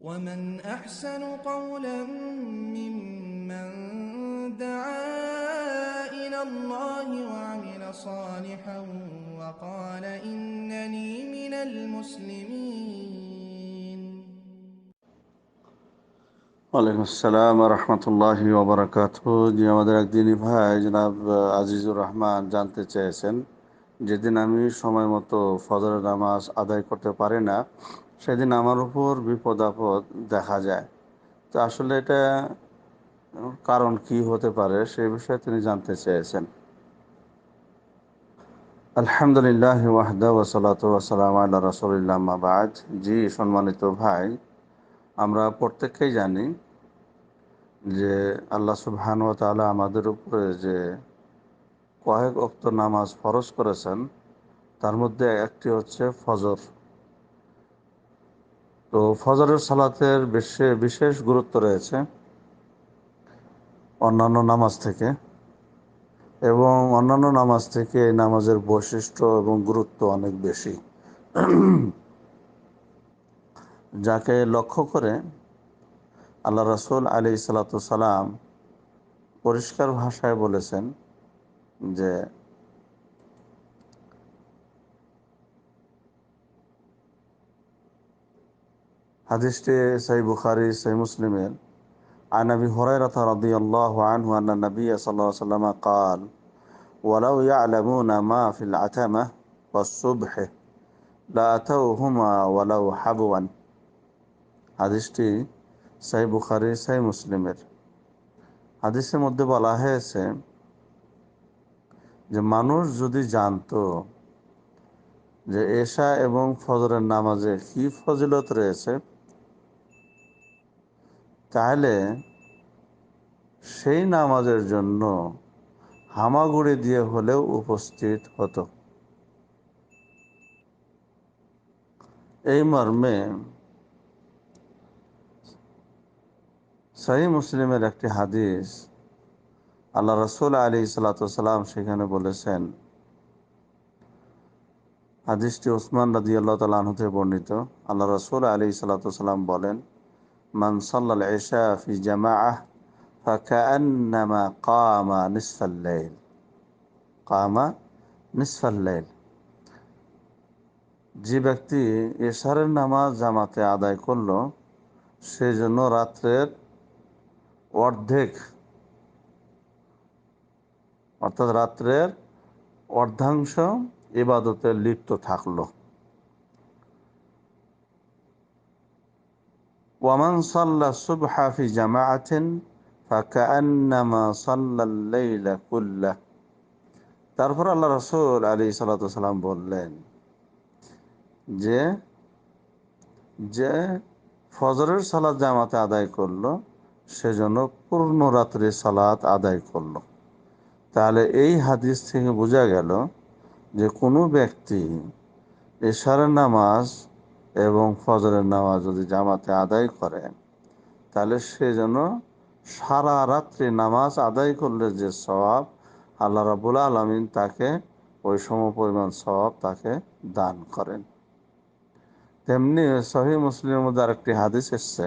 ومن أحسن قولا ممن دعا إلى الله وعمل صالحا وقال إنني من المسلمين ওয়ালাইকুম আসসালাম রহমতুল্লাহি ওবরাকাত জি আমাদের একদিনই ভাই জনাব আজিজুর রহমান জানতে চেয়েছেন যেদিন আমি সময় মতো ফজরের নামাজ আদায় করতে পারি না সেদিন আমার উপর বিপদ আপদ দেখা যায়। তো আসলে এটা কারণ কি হতে পারে সে বিষয়ে তিনি জানতে চেয়েছেন। আলহামদুলিল্লাহ ওয়াহদা ওসালাত ওয়াসালাম আল্লাহ রসুলিল্লাহ মাবাদ জি, সম্মানিত ভাই, আমরা প্রত্যেককেই জানি যে আল্লাহ সুবহান ও তালা আমাদের উপরে যে কয়েক অক্ত নামাজ ফরজ করেছেন, তার মধ্যে একটি হচ্ছে ফজর। তো ফজরের সালাতের বেশি বিশেষ গুরুত্ব রয়েছে অন্যান্য নামাজ থেকে এবং অন্যান্য নামাজ থেকে এই নামাজের বৈশিষ্ট্য এবং গুরুত্ব অনেক বেশি। যাকে লক্ষ্য করে আল্লাহ রসুল আলি সালাতাম পরিষ্কার ভাষায় বলেছেন যে হাদিসটি সাই বুখারি সাই মুসলিমের عن ابي هريره رضي الله عنه ان النبي صلى الله عليه وسلم قال ولو يعلمون ما في العتمه والصبح لاتوهما ولو حبوا হাদিসটি সাই বুখারি সাই মুসলিমের হাদিসের মধ্যে বলা হয়েছে যে মানুষ যদি জানতো যে এশা এবং ফজরের নামাজে কি ফজিলত রয়েছে তাহলে সেই নামাজের জন্য হামাগুড়ি দিয়ে হলেও উপস্থিত হতো। এই মর্মে সাহি মুসলিমের একটি হাদিস আল্লাহ রসুল আলী সালাতাম সেখানে বলেছেন, হাদিসটি ওসমান রাজি আল্লাহ তালাহতে বর্ণিত। আল্লাহ রসুল আলী সালাতাম বলেন من صلى العشاء في جماعة فكأنما কামা نصف الليل কামা نصف الليل যে ব্যক্তি এশারের নামাজ জামাতে আদায় করল সেই জন্য রাত্রের অর্ধেক, অর্থাৎ রাত্রের অর্ধাংশ ইবাদতে লিপ্ত থাকল। ওয়ামান সাল্লা সুবহা ফি জামাআতিন ফাকান্নামা সাল্লাল্লাইলা কুল্লাহ তারপর আল্লাহ রসুল আলী সাল্লাম বললেন যে যে ফজরের সালাদ জামাতে আদায় করল সেজন্য পূর্ণ রাত্রে সালাত আদায় করল। তাহলে এই হাদিস থেকে বোঝা গেল যে কোনো ব্যক্তি এশারের নামাজ এবং ফজরের নামাজ যদি জামাতে আদায় করে, তাহলে সে যেন সারা রাত্রি নামাজ আদায় করলে যে স্বভাব আল্লাহ রাবুল আলমিন তাকে ওই সম পরিমাণ স্বভাব তাকে দান করেন। তেমনি সহি মুসলিমের মধ্যে আরেকটি হাদিস এসছে।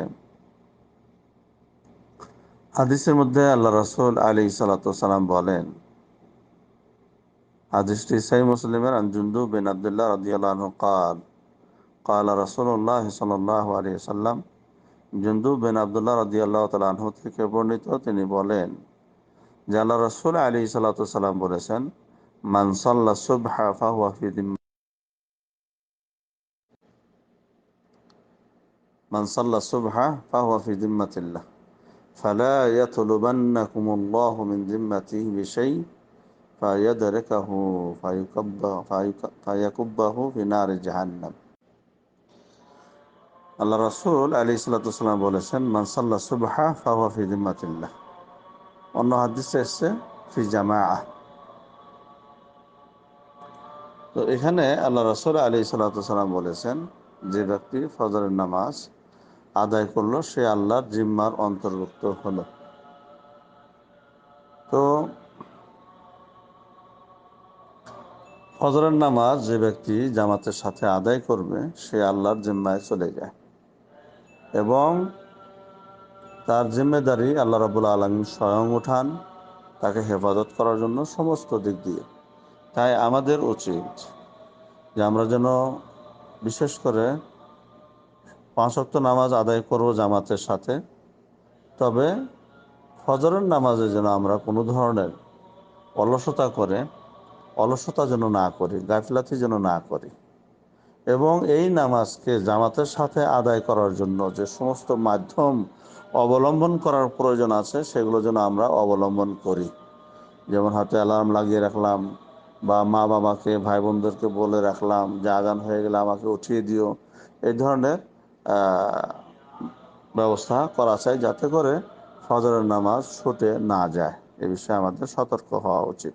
হাদিসের মধ্যে আল্লাহ রসুল আলী সালাতাম বলেন, হাদিসটি সাই মুসলিমের আনজুন্দু বিন আবদুল্লাহ রদিয়াল্লাহ কাল কাল রসুল্লাহ সাল্লাহ আলী সাল্লাম জুন্দু বিন আবদুল্লাহ রদিয়াল্লাহ তালাহ থেকে বর্ণিত তিনি বলেন যে আল্লাহ রসুল আলী সাল্লাতাম বলেছেন মানসাল্লা সুবহা ফাহুয়াফি من صلى الصبح فهو في ذمة الله فلا يطلبنكم الله من ذمته بشيء فيدركه فيكبه في نار جهنم আল্লাহ রসুল আলী সাল্লাম বলেছেন মানসাল্লা সুবহা ফাহুয়া ফি দিম্মাতিল্লাহ অন্য হাদিসে এসছে, ফি জামা তো এখানে আল্লাহ রসুল আলী সাল্লাম বলেছেন, যে ব্যক্তি ফজরের নামাজ আদায় করল, সে আল্লাহর জিম্মার অন্তর্ভুক্ত হলো। তো ফজরের নামাজ যে ব্যক্তি জামাতের সাথে আদায় করবে, সে আল্লাহর জিম্মায় চলে যায়। এবং তার জিম্মেদারি আল্লাহ রাবুল আলমী স্বয়ং উঠান তাকে হেফাজত করার জন্য সমস্ত দিক দিয়ে। তাই আমাদের উচিত যে আমরা যেন বিশেষ করে পাঁচ অক্ত নামাজ আদায় করব জামাতের সাথে, তবে ফজরের নামাজে যেন আমরা কোনো ধরনের অলসতা করে, অলসতা যেন না করি, গাফিলাতি যেন না করি। এবং এই নামাজকে জামাতের সাথে আদায় করার জন্য যে সমস্ত মাধ্যম অবলম্বন করার প্রয়োজন আছে, সেগুলো যেন আমরা অবলম্বন করি। যেমন হাতে অ্যালার্ম লাগিয়ে রাখলাম বা মা বাবাকে, ভাই বোনদেরকে বলে রাখলাম যে আগান হয়ে গেলে আমাকে উঠিয়ে দিও। এই ধরনের ব্যবস্থা করা চাই যাতে করে ফজরের নামাজ ছুটে না যায়। এ বিষয়ে আমাদের সতর্ক হওয়া উচিত।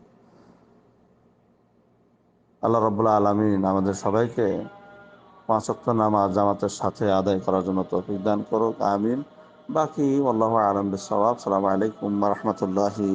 আল্লাহ রবুল্লা আলমিন আমাদের সবাইকে পাঁচক্ত নামাজ জামাতের সাথে আদায় করার জন্য তৌফিক দান করুক, আমিন। বাকি আল্লাহ আলম সালাম আলাইকুম রহমতুল্লাহি